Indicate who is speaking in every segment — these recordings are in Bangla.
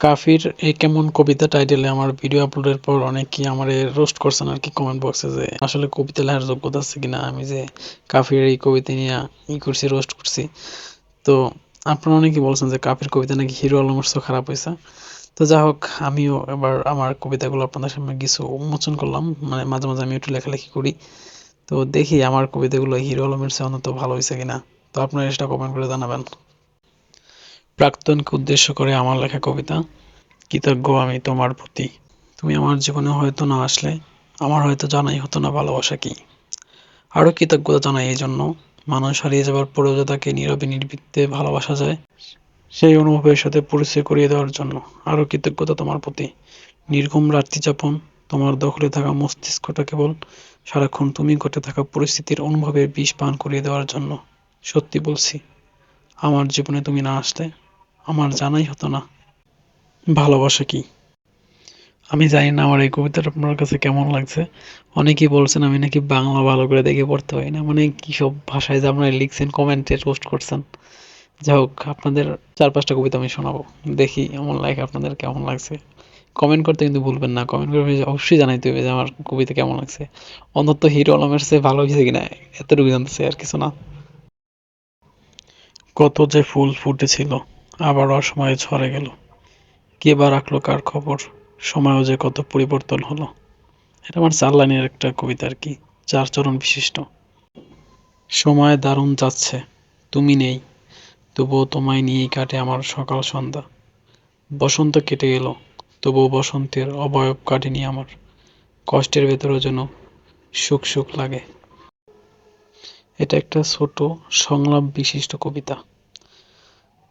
Speaker 1: কাফির, এই কেমন কবিতা টাইটেলে আমার ভিডিও আপলোডের পর অনেকেই আমার রোস্ট করছেন আর কি কমেন্ট বক্সে যে, আসলে কবিতা লেখার যোগ্যতা আছে কিনা? আমি যে কাফির এই কবিতা নিয়ে ই করছি রোস্ট করছি। তো আপনারা অনেকেই বলছেন যে কাফির কবিতা নাকি হিরো আলমের চেয়েও খারাপ হয়েছে তো যা হোক, আমিও এবার আমার কবিতাগুলো আপনাদের সামনে কিছু উন্মোচন করলাম। মানে মাঝে মাঝে আমি একটু লেখালেখি করি। তো দেখি আমার কবিতাগুলো হিরো আলমের চেয়ে অন্তত ভালো হয়েছে কিনা। তো আপনারা সেটা কমেন্ট করে জানাবেন। প্রাক্তনকে উদ্দেশ্য করে আমার লেখা কবিতা, কৃতজ্ঞ আমি তোমার প্রতি। তুমি আমার জীবনে হয়তো না আসলে, আমার হয়তো জানাই হতো না ভালোবাসা কি। আরও কৃতজ্ঞতা জানাই এই জন্য। মানুষ হারিয়ে যাবার পরেও তাকে নীরবে নির্বিঘ্নে ভালোবাসা যায়, সেই অনুভবের সাথে পরিচয় করিয়ে দেওয়ার জন্য। আরও কৃতজ্ঞতা তোমার প্রতি। নির্ঘুম রাত্রি যাপন, তোমার দখলে থাকা মস্তিষ্কটা কেবল সারাক্ষণ তুমি ঘটে থাকা পরিস্থিতির অনুভবের বিষ পান করিয়ে দেওয়ার জন্য। সত্যি বলছি, আমার জীবনে তুমি না আসলে আমার জানাই হতো না। ভালোবাসা কি? আমি জানি না আমার এই কবিতাটা আপনার কাছে কেমন লাগছে। অনেকেই বলছেন আমি নাকি বাংলা ভালো করে দেখে পড়তে পারি না। মানে কী সব ভাষায় যে আপনারা লিখছেন কমেন্টে পোস্ট করছেন। যাই হোক, আপনাদের চার পাঁচটা কবিতা আমি শোনাবো। দেখি এমন লাগে আপনাদের কেমন লাগছে। কমেন্ট করতে কিন্তু ভুলবেন না। কমেন্ট করে অবশ্যই জানাইতে হবে যে আমার কবিতা কেমন লাগছে। অন্তত হিরো আলমের চেয়ে ভালো হয়েছে কিনা, এতটুকু জানতে চাই আর কিছু না। কত যে ফুল ফুটেছিল। আবার অসময়ে ছড়ে গেল। কে বা রাখল কার খবর? সময়ও যে কত পরিবর্তন হলো। এটা আমার চার লাইনের একটা কবিতা আর কি চার চরণ বিশিষ্ট। সময় দারুণ যাচ্ছে, তুমি নেই, তবুও তোমায় নিয়েই কাটে আমার সকাল সন্ধ্যা। বসন্ত কেটে গেল তবুও বসন্তের অবয়ব কাটেনি আমার। কষ্টের ভেতরেও যেন সুখ সুখ লাগে। এটা একটা ছোট সংলাপ বিশিষ্ট কবিতা।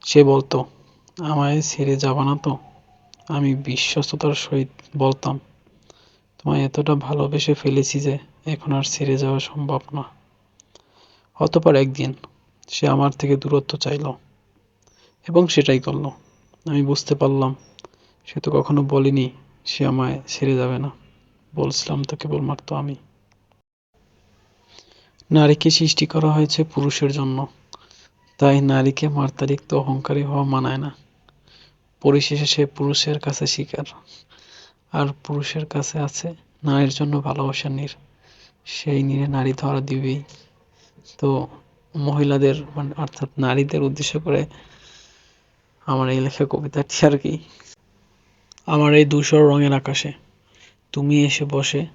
Speaker 1: সে বলতো, আমায় ছেড়ে যাবা না তো? আমি বিশ্বস্ততার সহিত বলতাম, তোমায় এতটা ভালোবেসে ফেলেছি যে এখন আর ছেড়ে যাওয়া সম্ভব না। অতপর একদিন সে আমার থেকে দূরত্ব চাইল এবং সেটাই করল। আমি বুঝতে পারলাম, সে তো কখনো বলেনি সে আমায় ছেড়ে যাবে না। বলছিলাম, তো কেবলমাত্র আমি। নারীকে সৃষ্টি করা হয়েছে পুরুষের জন্য। তাই নারীকে মার্তারিক্ত অহংকারী হওয়া মানায় না। পরিশেষে সে পুরুষের কাছে শিকার। আর পুরুষের কাছে আছে নারীর জন্য ভালোবাসার নীর। সেই নীরে নারী ধরা দিবেই। তো মহিলাদের মানে অর্থাৎ নারীদের উদ্দেশ্য করে আমার এই লেখা কবিতাটি আর কি। আমার এই ধূসর রঙের আকাশে তুমি এসে বসে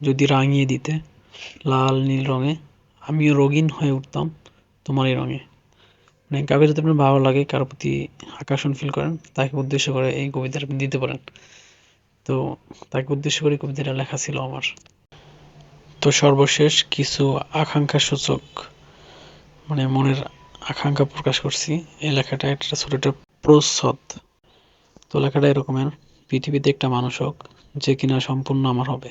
Speaker 1: যদি রাঙিয়ে দিতে লাল নীল রঙে, আমিও রঙিন হয়ে উঠতাম তোমার এই রঙে। মানে কাউকে যদি আপনার ভালো লাগে, কারোর প্রতি আকর্ষণ ফিল করেন, তাকে উদ্দেশ্য করে এই কবিতাটা আপনি দিতে পারেন। তো তাকে উদ্দেশ্য করে কবিতাটা লেখা ছিল আমার। তো সর্বশেষ কিছু আকাঙ্ক্ষা সূচক মানে মনের আকাঙ্ক্ষা প্রকাশ করছি। এই লেখাটা একটা ছোট একটা প্রচ্ছদ। তো লেখাটা এরকমের পৃথিবীতে একটা মানুষ হোক, যে কিনা সম্পূর্ণ আমার হবে।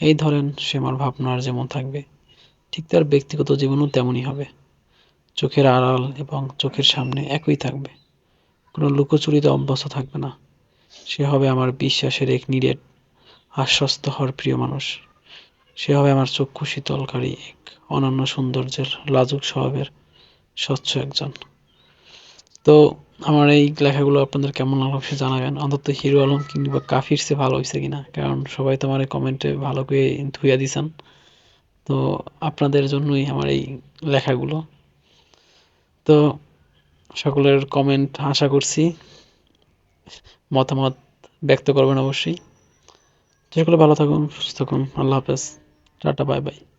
Speaker 1: এই ধরেন সে আমার ভাবনার যেমন থাকবে, ঠিক তার ব্যক্তিগত জীবনও তেমনই হবে। চোখের আড়াল এবং চোখের সামনে একই থাকবে। কোনো লুকোচুরিতে অভ্যস্ত থাকবে না। সে হবে আমার বিশ্বাসের এক নিরেট, আশ্বস্ত হওয়ার প্রিয় মানুষ। সে হবে আমার চক্ষু শীতলকারী এক অনন্য সৌন্দর্যের লাজুক স্বভাবের স্বচ্ছ একজন। তো আমার এই লেখাগুলো আপনাদের কেমন লাগল অবশ্যই জানাবেন। অন্তত হিরো আলম কিংবা কাফির সে ভালো হয়েছে কিনা? কারণ সবাই তো আমার কমেন্টে ভালো করে ধুইয়া দিছেন। তো আপনাদের জন্যই আমার এই লেখাগুলো। তো সকলের কমেন্ট আশা করছি মতামত ব্যক্ত করবেন অবশ্যই। সকলে ভালো থাকুন, সুস্থ থাকুন, আল্লাহ হাফেজ। Tata bye bye